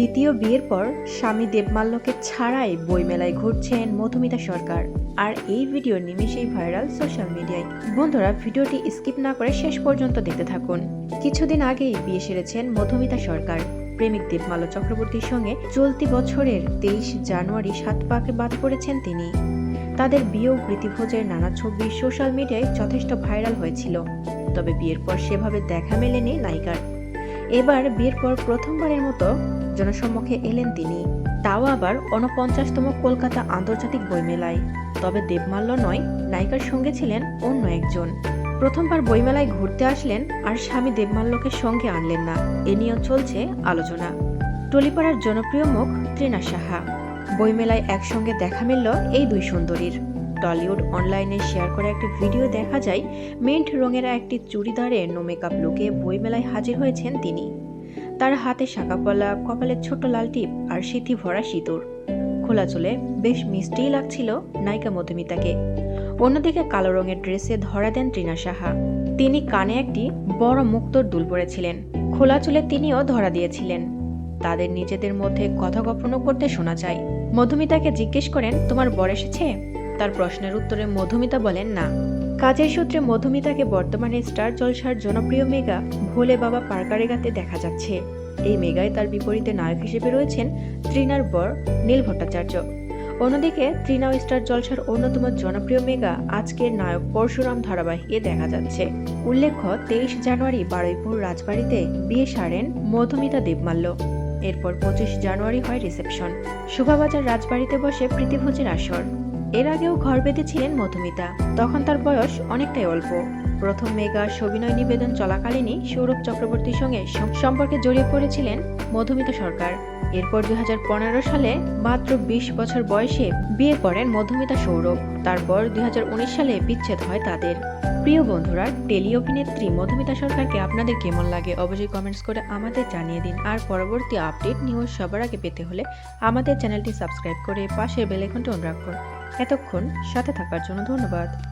দ্বিতীয় বিয়ের পর স্বামী দেবমাল্যকে ছাড়াই বইমেলায় ঘুরছেন মধুমিতা সরকার। আর এই ভিডিও নিমেষেই ভাইরাল সোশ্যাল মিডিয়ায়। বন্ধুরা, ভিডিওটি স্কিপ না করে শেষ পর্যন্ত দেখতে থাকুন। কিছুদিন আগেই বিয়ে সেরেছেন মধুমিতা সরকার। প্রেমিক দেবমাল্য চক্রবর্তীর সঙ্গে চলতি বছরের তেইশ জানুয়ারি সাত পাকে বাদ পড়েছেন তিনি। তাদের বিয়ে প্রীতিভোজের নানা ছবি সোশ্যাল মিডিয়ায় যথেষ্ট ভাইরাল হয়েছিল। তবে বিয়ের পর সেভাবে দেখা মেলেনি নায়িকার। এবার বিয়ের পর প্রথমবারের মতো জনসম্মুখে এলেন তিনি। তাও আবার ঊনপঞ্চাশতম কলকাতা আন্তর্জাতিক বইমেলায়। তবে দেবমাল্য নয়, নায়িকার সঙ্গে ছিলেন অন্য একজন। প্রথমবার বইমেলায় ঘুরতে আসলেন আর স্বামী দেবমাল্যকে সঙ্গে আনলেন না। এ নিয়েও চলছে আলোচনা। টলিপাড়ার জনপ্রিয় মুখ ত্রিনা সাহা। বইমেলায় একসঙ্গে দেখা মিলল এই দুই সুন্দরীর। টলিউড অনলাইনে শেয়ার করা একটি ভিডিও দেখা যায়, মিন্ট রঙের একটি চুড়িদারে নো মেকআপ লুকে বইমেলায় হাজির হয়েছেন তিনি। তার হাতে শাঁকাপলা কপালে ছোট লাল টিপ আর সিথি ভরা সিঁদুর। খোলা চুলে বেশ মিষ্টিই লাগছিল নায়িকা মধুমিতাকে। অন্যদিকে কালো রঙের ড্রেসে ধরা দেন ত্রিনা সাহা। তিনি কানে একটি বড় মুক্তোর দুল পরেছিলেন। খোলা চুলে তিনিও ধরা দিয়েছিলেন। তাদের নিজেদের মধ্যে কথোপকথনও করতে শোনা যায়। মধুমিতাকে জিজ্ঞেস করেন, তোমার বর এসেছে? তার প্রশ্নের উত্তরে মধুমিতা বলেন, না। কাজের সূত্রে মধুমিতাকে বর্তমানে স্টার জলসার জনপ্রিয় মেগা ভোলে বাবা পার্কারেগাতে দেখা যাচ্ছে। এই মেগায় তার বিপরীতে নায়ক হিসেবে রয়েছেন ত্রিনার বর, নীল ভট্টাচার্য। অন্যদিকে ত্রিনা ও স্টার জলসার অন্যতম জনপ্রিয় মেগা আজকের নায়ক পরশুরাম ধারাবাহিকে দেখা যাচ্ছে। উল্লেখ্য, তেইশ জানুয়ারি বারুইপুর রাজবাড়িতে বিয়ে সারেন মধুমিতা দেবমাল্য। এরপর পঁচিশ জানুয়ারি হয় রিসেপশন। শোভাবাজার রাজবাড়িতে বসে প্রীতিভোজের আসর। এর আগেও ঘর বেঁধেছিলেন মধুমিতা তখন তার বয়স অনেকটাই অল্প। প্রথম মেগা সবিনয় নিবেদন চলাকালীনই সৌরভ চক্রবর্তীর সঙ্গে সম্পর্কে জড়িয়ে পড়েছিলেন মধুমিতা সরকার। এরপর দুই হাজার পনেরো সালে মাত্র বিশ বছর বয়সে বিয়ে করেন মধুমিতা সৌরভ। তারপর দুই হাজার উনিশ সালে বিচ্ছেদ হয় তাদের। প্রিয় বন্ধুরা, টেলি অভিনেত্রী মধুমিতা সরকারকে আপনাদের কেমন লাগে অবশ্যই কমেন্টস করে আমাদের জানিয়ে দিন। আর পরবর্তী আপডেট নিউজ সবার আগে পেতে হলে আমাদের চ্যানেলটি সাবস্ক্রাইব করে পাশের বেল আইকনটি অন রাখুন। এতক্ষণ সাথে থাকার জন্য ধন্যবাদ।